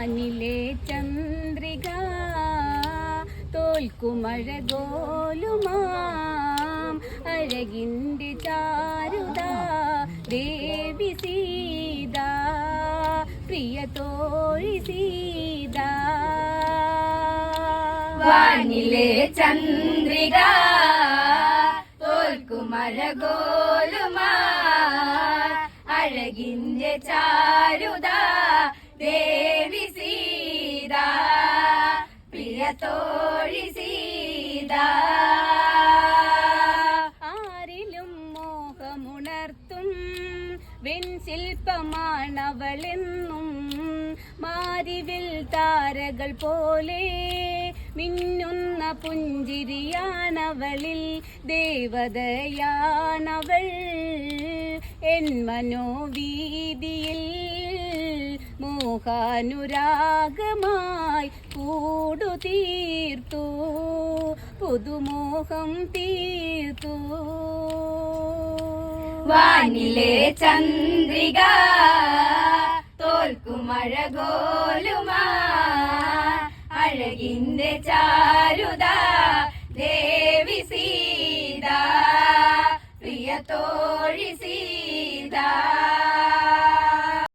വാനിലെ ചന്ദ്രിക തോൽക്കുമഴകോലുമാം അഴകിന്റെ ചാരുത ദേവി സീത പ്രിയ തോഴി സീത. വാനിലെ ചന്ദ്രിക തോൽക്കുമഴകോലുമാ അഴകിന്റെ ചാരുത ദേവി സീത പ്രിയ സീത. ആരിലും മോഹമുണർത്തും വെൺശില്പമാണവളെന്നും മാരിവിൽ താരകൾ പോലെ മിന്നുന്ന പുഞ്ചിരിയാണവളിൽ ദേവതയാണവൾ. എൻ മനോവീതിയിൽ മോഹാനുരാഗമായി കൂടു തീർത്തു പുതുമോഹം തീർത്തു. വാനിലെ ചന്ദ്രിക തോൽക്കുമഴ അഴകിന്റെ ചാരുത ദേവി സീത. പ്രിയ തോഴി സീതാ.